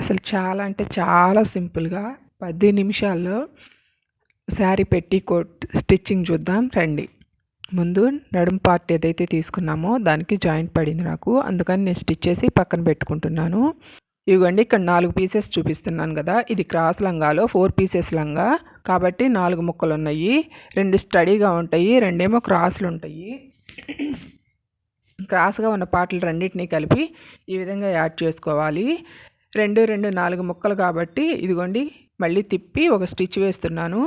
అసలు చాలా అంటే చాలా సింపుల్గా పది నిమిషాల్లో శారీ పెట్టి కోట్ స్టిచ్చింగ్ చూద్దాం రండి. ముందు నడుము పార్ట్ ఏదైతే తీసుకున్నామో దానికి జాయింట్ పడింది నాకు. అందుకని నేను స్టిచ్ చేసి పక్కన పెట్టుకుంటున్నాను. ఇవ్వండి ఇక్కడ నాలుగు పీసెస్ చూపిస్తున్నాను కదా. ఇది క్రాస్ లంగాలో ఫోర్ పీసెస్ లంగా. కాబట్టి నాలుగు ముక్కలు ఉన్నాయి. రెండు స్టడీగా ఉంటాయి రెండేమో క్రాస్లు ఉంటాయి. క్రాస్గా ఉన్న పాటలు రెండింటినీ కలిపి ఈ విధంగా యాడ్ చేసుకోవాలి. రెండు రెండు నాలుగు ముక్కలు కాబట్టి ఇదిగోండి మళ్ళీ తిప్పి ఒక స్టిచ్ వేస్తున్నాను.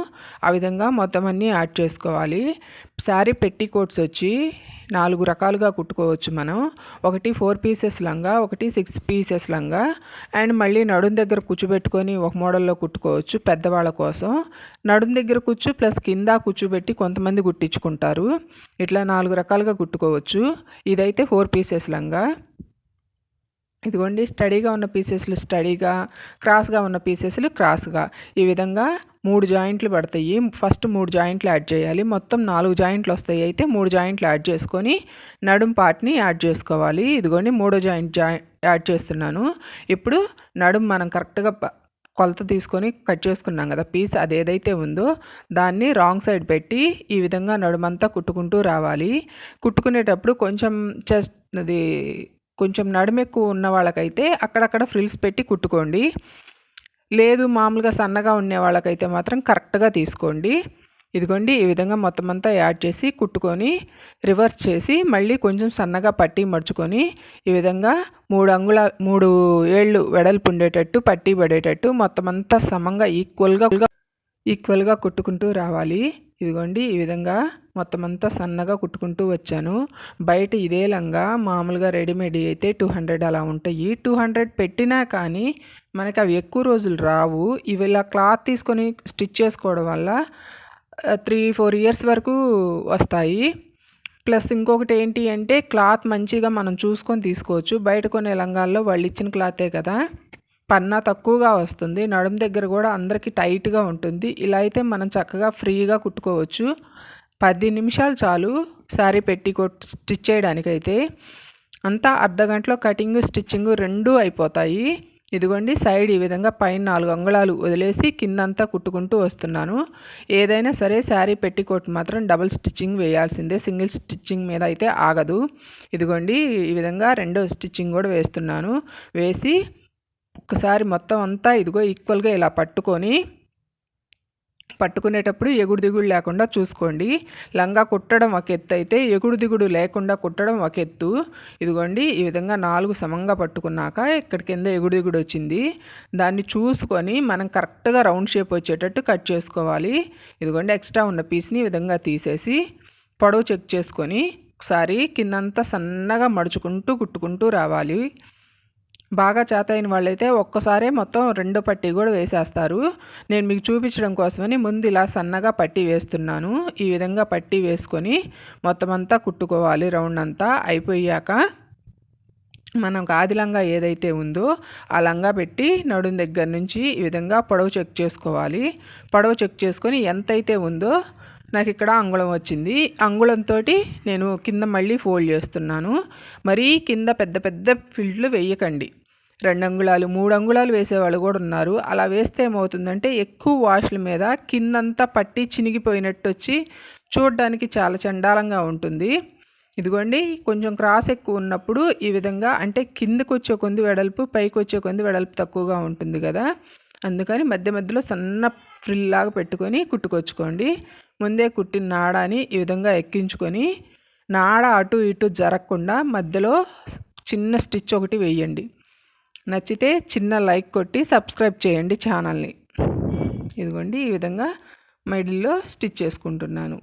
ఆ విధంగా మొత్తం అన్నీ యాడ్ చేసుకోవాలి. శారీ పెట్టి కోట్స్ వచ్చి నాలుగు రకాలుగా కుట్టుకోవచ్చు మనం. ఒకటి ఫోర్ పీసెస్ లంగా ఒకటి సిక్స్ పీసెస్ లంగా. అండ్ మళ్ళీ నడుం దగ్గర కూర్చోబెట్టుకొని ఒక మోడల్లో కుట్టుకోవచ్చు పెద్దవాళ్ళ కోసం. నడుం దగ్గర కూర్చు ప్లస్ కింద కూర్చోబెట్టి కొంతమంది కుట్టించుకుంటారు. ఇట్లా నాలుగు రకాలుగా కుట్టుకోవచ్చు. ఇదైతే ఫోర్ పీసెస్ లంగా. ఇదిగోండి స్టడీగా ఉన్న పీసెస్లు స్టడీగా క్రాస్గా ఉన్న పీసెస్లు క్రాస్గా. ఈ విధంగా మూడు జాయింట్లు పడతాయి. ఫస్ట్ మూడు జాయింట్లు యాడ్ చేయాలి. మొత్తం నాలుగు జాయింట్లు వస్తాయి. అయితే మూడు జాయింట్లు యాడ్ చేసుకొని నడుం పార్ట్ని యాడ్ చేసుకోవాలి. ఇదిగోండి మూడో జాయింట్ జాయింట్ యాడ్ చేస్తున్నాను. ఇప్పుడు నడుం మనం కరెక్ట్గా కొలత తీసుకొని కట్ చేసుకున్నాం కదా పీస్ అది ఏదైతే ఉందో దాన్ని రాంగ్ సైడ్ పెట్టి ఈ విధంగా నడుమంతా కుట్టుకుంటూ రావాలి. కుట్టుకునేటప్పుడు కొంచెం చెస్ట్ అది కొంచెం నడుమెక్కువ ఉన్న వాళ్ళకైతే అక్కడక్కడ ఫ్రిల్స్ పెట్టి కుట్టుకోండి. లేదు మామూలుగా సన్నగా ఉండే వాళ్ళకైతే మాత్రం కరెక్ట్గా తీసుకోండి. ఇదిగోండి ఈ విధంగా మొత్తం అంతా యాడ్ చేసి కుట్టుకొని రివర్స్ చేసి మళ్ళీ కొంచెం సన్నగా పట్టి మడుచుకొని ఈ విధంగా మూడు అంగుళ మూడు ఏళ్ళు వెడల్పు ఉండేటట్టు పట్టి పడేటట్టు మొత్తం అంతా సమంగా ఈక్వల్గా ఈక్వల్గా కుట్టుకుంటూ రావాలి. ఇదిగోండి ఈ విధంగా మొత్తం అంతా సన్నగా కుట్టుకుంటూ వచ్చాను. బయట ఇదే లంగా మామూలుగా రెడీమేడ్ అయితే టూ హండ్రెడ్ అలా ఉంటాయి. టూ హండ్రెడ్ పెట్టినా కానీ మనకి అవి ఎక్కువ రోజులు రావు. ఇవి ఇలా క్లాత్ తీసుకొని స్టిచ్ చేసుకోవడం వల్ల త్రీ ఫోర్ ఇయర్స్ వరకు వస్తాయి. ప్లస్ ఇంకొకటి ఏంటి అంటే క్లాత్ మంచిగా మనం చూసుకొని తీసుకోవచ్చు. బయట కొనే లంగాల్లో వాళ్ళు ఇచ్చిన క్లాతే కదా. పన్నా తక్కువగా వస్తుంది. నడుము దగ్గర కూడా అందరికీ టైట్గా ఉంటుంది. ఇలా అయితే మనం చక్కగా ఫ్రీగా కుట్టుకోవచ్చు. పది నిమిషాలు చాలు శారీ పెట్టి స్టిచ్ చేయడానికైతే. అంతా అర్ధ గంటలో కటింగ్ స్టిచ్చింగ్ రెండూ అయిపోతాయి. ఇదిగోండి సైడ్ ఈ విధంగా పైన నాలుగు అంగుళాలు వదిలేసి కిందంతా కుట్టుకుంటూ వస్తున్నాను. ఏదైనా సరే శారీ పెట్టికోట్ మాత్రం డబుల్ స్టిచ్చింగ్ వేయాల్సిందే. సింగిల్ స్టిచ్చింగ్ మీద అయితే ఆగదు. ఇదిగోండి ఈ విధంగా రెండో స్టిచ్చింగ్ కూడా వేస్తున్నాను. వేసి ఒకసారి మొత్తం అంతా ఇదిగో ఈక్వల్గా ఇలా పట్టుకొని పట్టుకునేటప్పుడు ఎగుడు దిగుడు లేకుండా చూసుకోండి. లంగా కుట్టడం ఒక ఎత్తు అయితే ఎగుడు దిగుడు లేకుండా కుట్టడం ఒక ఎత్తు. ఇదిగోండి ఈ విధంగా నాలుగు సమంగా పట్టుకున్నాక ఇక్కడ కింద ఎగుడు దిగుడు వచ్చింది. దాన్ని చూసుకొని మనం కరెక్ట్గా రౌండ్ షేప్ వచ్చేటట్టు కట్ చేసుకోవాలి. ఇదిగోండి ఎక్స్ట్రా ఉన్న పీస్ని ఈ విధంగా తీసేసి పొడవు చెక్ చేసుకొని ఒకసారి కిందంతా సన్నగా మడుచుకుంటూ కుట్టుకుంటూ రావాలి. బాగా చేత అయిన వాళ్ళైతే ఒక్కసారే మొత్తం రెండో పట్టీ కూడా వేసేస్తారు. నేను మీకు చూపించడం కోసమని ముందు ఇలా సన్నగా పట్టీ వేస్తున్నాను. ఈ విధంగా పట్టీ వేసుకొని మొత్తం అంతా కుట్టుకోవాలి. రౌండ్ అంతా అయిపోయాక మనం ఆది లంగా ఏదైతే ఉందో ఆ లంగా పెట్టి నడుం దగ్గర నుంచి ఈ విధంగా పొడవు చెక్ చేసుకోవాలి. పొడవు చెక్ చేసుకొని ఎంతైతే ఉందో నాకు ఇక్కడ అంగుళం వచ్చింది. అంగుళంతో నేను కింద మళ్ళీ ఫోల్డ్ చేస్తున్నాను. మరీ కింద పెద్ద పెద్ద ఫిల్డ్లు వేయకండి. రెండు అంగుళాలు మూడు అంగుళాలు వేసేవాళ్ళు కూడా ఉన్నారు. అలా వేస్తే ఏమవుతుందంటే ఎక్కువ వాష్ల మీద కిందంతా పట్టి చినిగిపోయినట్టు వచ్చి చూడడానికి చాలా చండాలంగా ఉంటుంది. ఇదిగోండి కొంచెం క్రాస్ ఎక్కువ ఉన్నప్పుడు ఈ విధంగా అంటే కిందకు వచ్చే కొంది వెడల్పు పైకి వచ్చే కొంది వెడల్పు తక్కువగా ఉంటుంది కదా. అందుకని మధ్య మధ్యలో సన్న ఫ్రిల్లాగా పెట్టుకొని కుట్టుకొచ్చుకోండి. ముందే కుట్టిన నాడాని ఈ విధంగా ఎక్కించుకొని నాడ అటు ఇటు జరగకుండా మధ్యలో చిన్న స్టిచ్ ఒకటి వేయండి. నచ్చితే చిన్న లైక్ కొట్టి సబ్స్క్రైబ్ చేయండి ఛానల్ని. ఇదిగోండి ఈ విధంగా మిడిల్లో స్టిచ్ చేసుకుంటున్నాను.